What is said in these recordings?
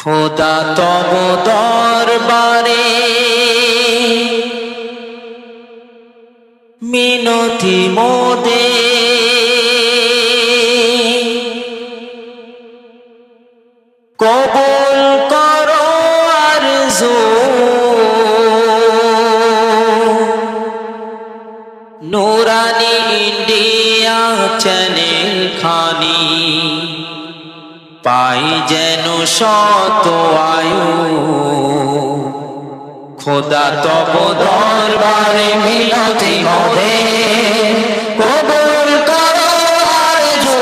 খোদা তব দরবারে মিনতি মোদে। কবুল করো আরজু নুরানি ইন্ডিয়া চ্যানেল। পাই যেন শত আয়ু। খোদা তব দরবারে মিনতি মদে কবুল করো আরজু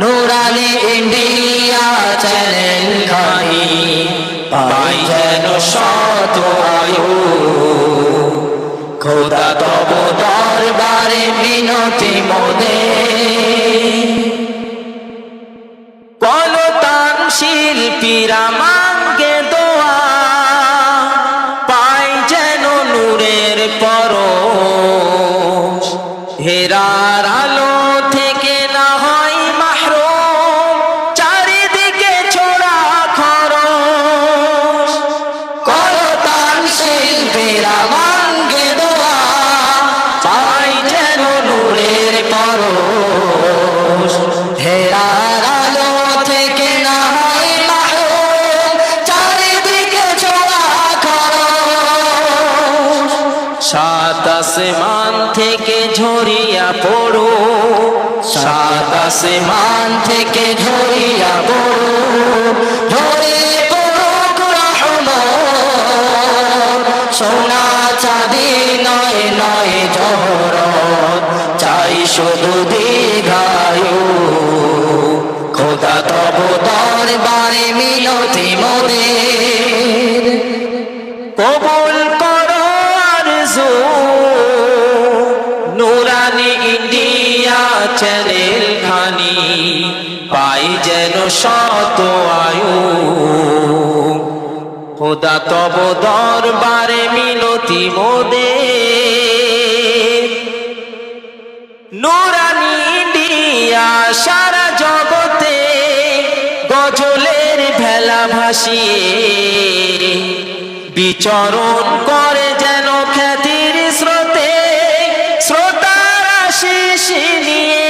নুরানি ইন্ডিয়া চ্যানেল খানি, পাই যেন শত আয়ু। খোদা তব দরবারে মিনতি মোদে নূরের সাত আসমান থেকে ঝরিয়া পড়ো। সাত আসমান থেকে ঝরিয়া পড়ো। ঝরে পড়ো রহমত সোনা চাঁদি নয় নয় জহরত। চাই শুধু দীর্ঘায়ু। খোদা তব দরবারে মিনতি মোদের। কবুল চ্যানেল খানি, পাই যেন শত আয়ু। খোদা তব দরবারে মিনতি মোদে। নুরানি ইন্ডিয়া সারা জগতে গজলের ভেলা ভাসিয়ে। বিচরণ করে যেন খ্যাতির স্রোতে, শ্রোতার আশিস নিয়ে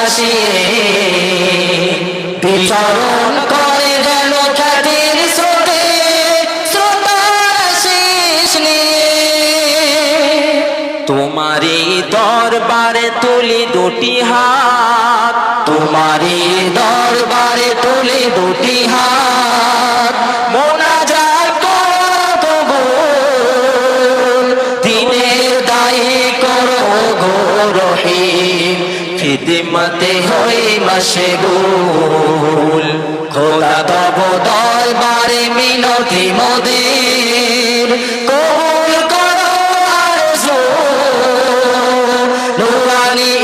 ভাসিয়ে বিচরণ করে যেন খ্যাতির স্রোতে, শ্রোতার আশিস নিয়ে। দরবারে তুলি দুটি হাত, তোমারই দরবারে তুলি দুটি হাত। খিদমতে হই মশগুল খোদা তব দরবারে মিনতি মোদের। কবুল করো আরজু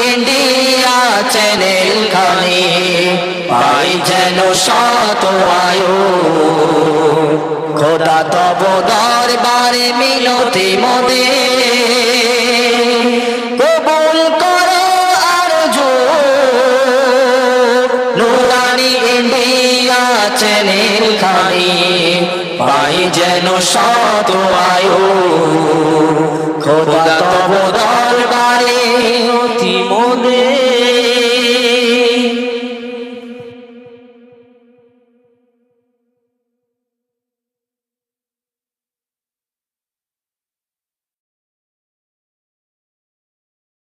ইন্ডিয়া চ্যানেল খানি পাই যেন শত আয়ু খোদা তব দরবারে মিনতি মোদে জেলখানে পাই যেন শত আয়ু। খোদা তব